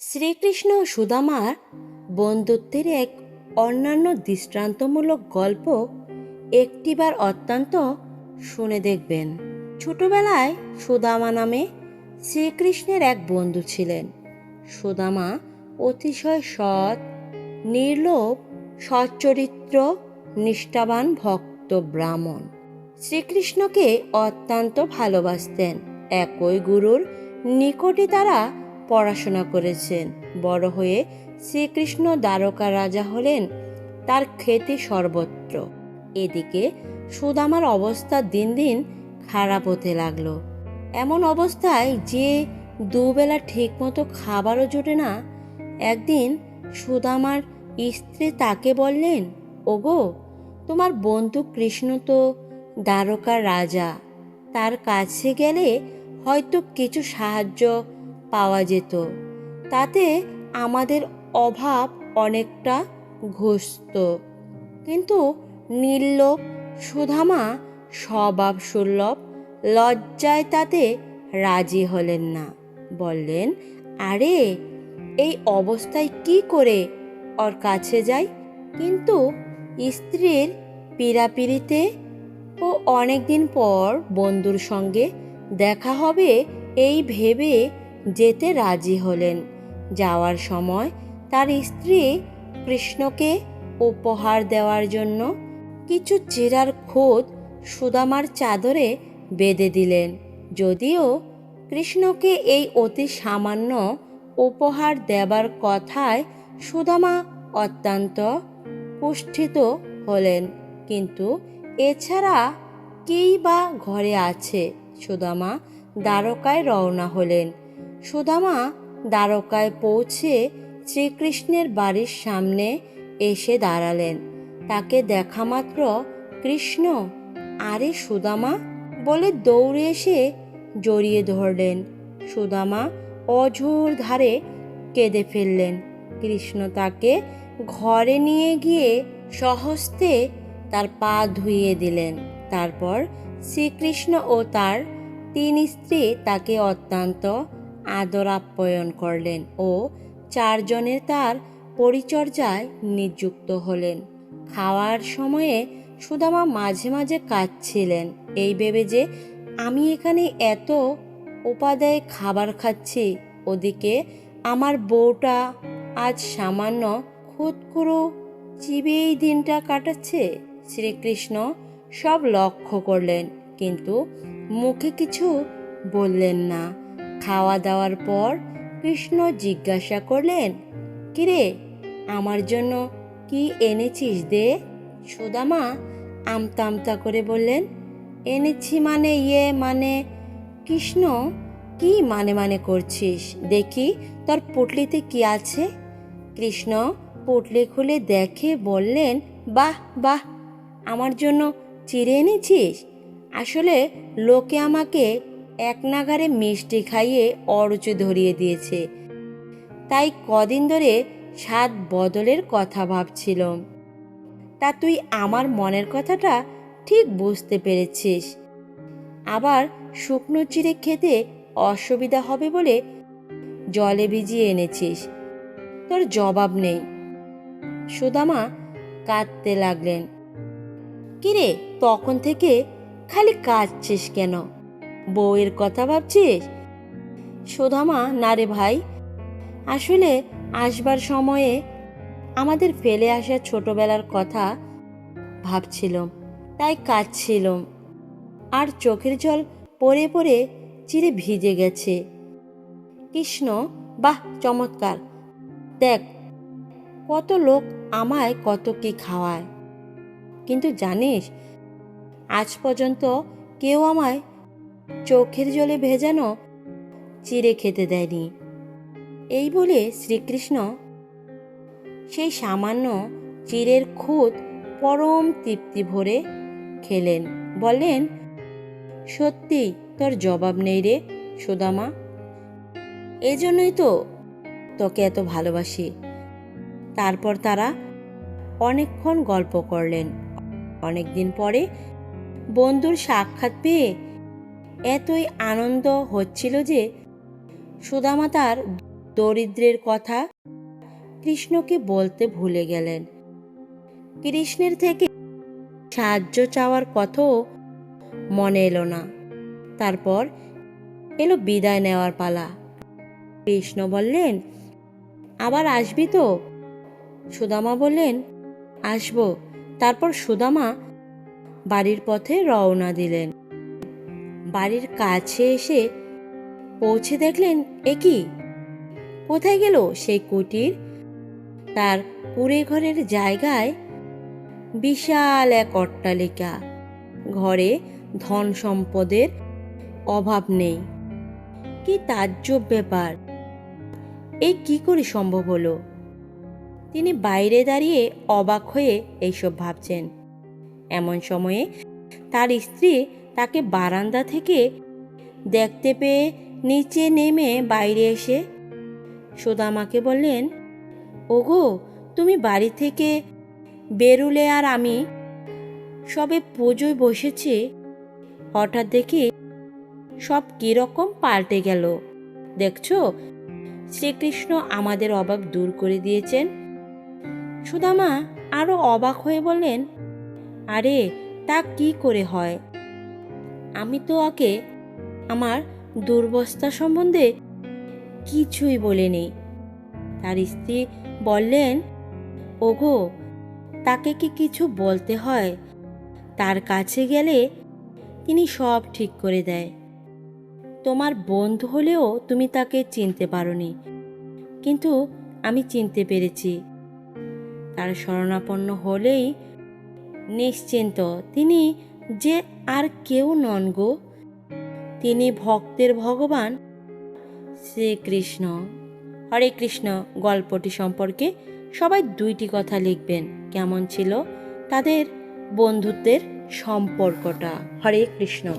শ্রীকৃষ্ণ ও সুদামার বন্ধুত্বের এক অন্যান্য দৃষ্টান্তমূলক গল্প একটিবার অত্যন্ত শুনে দেখবেন। ছোটবেলায় সুদামা নামে শ্রীকৃষ্ণের এক বন্ধু ছিলেন। সুদামা অতিশয় সৎ, নির্লোভ, সচ্চরিত্র, নিষ্ঠাবান ভক্ত ব্রাহ্মণ। শ্রীকৃষ্ণকে অত্যন্ত ভালোবাসতেন। একই গুরুর নিকটে তারা পড়াশোনা করেছেন। বড় হয়ে শ্রীকৃষ্ণ দ্বারকা রাজা হলেন তার খ্যাতি সর্বত্র। এদিকে সুদামার অবস্থা দিন দিন খারাপ হতে লাগল। এমন অবস্থায় যে দুবেলা ঠিকমতো খাবারও জোটে না, একদিন সুদামার স্ত্রী তাকে বললেন, ওগো, তোমার বন্ধু কৃষ্ণ তো দ্বারকার রাজা, তার কাছে গেলে হয়তো কিছু সাহায্য পাওয়া যেত। তাতে আমাদের অভাব অনেকটা ঘুষত। কিন্তু নির্লোভ সুধামা স্বভাব সুলভ, লজ্জায় তাতে রাজি হলেন না। বললেন, আরে, এই অবস্থায় কি করে ওর কাছে যাই? কিন্তু স্ত্রীর পীড়াপিড়িতে ও অনেকদিন পর বন্ধুর সঙ্গে দেখা হবে এই ভেবে যেতে রাজি হলেন। যাওয়ার সময় তার স্ত্রী কৃষ্ণকে উপহার দেওয়ার জন্য কিছু চিরার খোদ সুদামার চাদরে বেঁধে দিলেন। যদিও কৃষ্ণকে এই অতি সামান্য উপহার দেবার কথায় সুদামা অত্যন্ত পুষ্ঠিত হলেন। কিন্তু এছাড়া কেই বা ঘরে আছে? সুদামা দ্বারকায় রওনা হলেন। সুদামা দ্বারকায় পৌঁছে শ্রীকৃষ্ণের বাড়ির সামনে এসে দাঁড়ালেন। তাকে দেখা মাত্র, কৃষ্ণ, আরে সুদামা? বলে দৌড়ে এসে জড়িয়ে ধরলেন। সুদামা অঝোর ধারে কেঁদে ফেললেন। কৃষ্ণ তাকে ঘরে নিয়ে গিয়ে সহস্তে তার পা ধুইয়ে দিলেন। তারপর শ্রীকৃষ্ণ ও তার তিন স্ত্রী তাকে অত্যন্ত আদর আপ্যায়ন করলেন ও চারজনে তার পরিচর্যায় নিযুক্ত হলেন। খাওয়ার সময়ে সুদামা মাঝে মাঝে কাঁদছিলেন। এই ভেবে যে, আমি এখানে এত উপাদায় খাবার খাচ্ছি, ওদিকে আমার বউটা আজ সামান্য খুদকুরু চিবিয়েই দিনটা কাটাচ্ছে। শ্রীকৃষ্ণ সব লক্ষ্য করলেন, কিন্তু মুখে কিছু বললেন না। খাওয়া দাওয়ার পর কৃষ্ণ জিজ্ঞাসা করলেন, কিরে, আমার জন্য কি এনেছিস দে? সুদামা আমতা আমতা করে বললেন, এনেছি মানে ইয়ে মানে কৃষ্ণ, কি মানে মানে করছিস? দেখি, তোর পুটলিতে কি আছে? কৃষ্ণ পুটলি খুলে দেখে বললেন, বাহ বাহ, আমার জন্য চিড়ে এনেছিস? আসলে লোকে আমাকে এক নাগারে মিষ্টি খাইয়ে অরুচি ধরিয়ে দিয়েছে। তাই কদিন ধরে স্বাদ বদলের কথা ভাবছিলাম তা তুই আমার মনের কথাটা ঠিক বুঝতে পেরেছিস। আবার শুকনো চিড়ে খেতে অসুবিধা হবে বলে জলে ভিজিয়ে এনেছিস। তোর জবাব নেই। সুদামা কাঁদতে লাগলেন। কিরে, তখন থেকে খালি কাঁদছিস কেন? বউয়ের কথা ভাবছিস? সুদামা না রে ভাই। আসলে আসবার সময়ে আমাদের ফেলে আসা ছোটবেলার কথা ভাবছিলাম, তাই কাঁদছিলাম। আর চোখের জল পড়ে পড়ে চিরে ভিজে গেছে। কৃষ্ণ, বাহ, চমৎকার। দেখ, কত লোক আমায় কত কি খাওয়ায়। কিন্তু জানিস, আজ পর্যন্ত কেউ আমায় চোখের জলে ভেজানো চিড়ে খেতে দেয়নি। এই বলে শ্রীকৃষ্ণ সেই সামান্য চিড়ের খুদ পরম তৃপ্তি ভরে খেলেন। বললেন, সত্যি তোর জবাব নেই রে সুদামা। এজন্যই তো তোকে এত ভালোবাসি তারপর তারা অনেকক্ষণ গল্প করলেন। অনেকদিন পরে বন্ধুর সাক্ষাৎ পেয়ে এতই আনন্দ হচ্ছিল যে সুদামা তার দরিদ্রের কথা কৃষ্ণকে বলতে ভুলে গেলেন। কৃষ্ণের থেকে সাহায্য চাওয়ার কথাও মনে এলো না। তারপর এলো বিদায় নেওয়ার পালা। কৃষ্ণ বললেন, আবার আসবি তো? সুদামা বললেন, আসব। তারপর সুদামা বাড়ির পথে রওনা দিলেন। বাড়ির কাছে এসে পৌঁছে দেখলেন, এ কি? কোথায় গেল সেই কুটির? তার কুড়ে ঘরের জায়গায় বিশাল এক অট্টালিকা। ঘরে ধন সম্পদের অভাব নেই। কি তাজ্জব ব্যাপার। এই কি করে সম্ভব হলো? তিনি বাইরে দাঁড়িয়ে অবাক হয়ে এইসব ভাবছেন। এমন সময়ে তার স্ত্রী তাকে বারান্দা থেকে দেখতে পেয়ে নিচে নেমে বাইরে এসে সুদামাকে বললেন, ওগো, তুমি বাড়ি থেকে বেরুলে আর আমি সবে পুজোয় বসেছি। হঠাৎ দেখি সব কীরকম পাল্টে গেল। দেখছ, শ্রীকৃষ্ণ আমাদের অভাব দূর করে দিয়েছেন। সুদামা আরও অবাক হয়ে বললেন, আরে, তা কি করে হয়? আমি তো ওকে আমার দুর্বস্থা সম্বন্ধে কিছুই বলিনি। তার স্ত্রী বললেন, ওগো, তাকে কি কিছু বলতে হয়? তার কাছে গেলে তিনি সব ঠিক করে দেয়। তোমার বন্ধু হলেও তুমি তাকে চিনতে পারোনি। কিন্তু আমি চিনতে পেরেছি। তার শরণাপন্ন হলেই নিশ্চিন্ত। তিনি যে আর কেউ নন গো। তিনি ভক্তের ভগবান। শ্রীকৃষ্ণ হরে কৃষ্ণ, গল্পটি সম্পর্কে সবাই দুইটি কথা লিখবেন। কেমন ছিল? তাদের বন্ধুত্বের সম্পর্কটা। হরে কৃষ্ণ।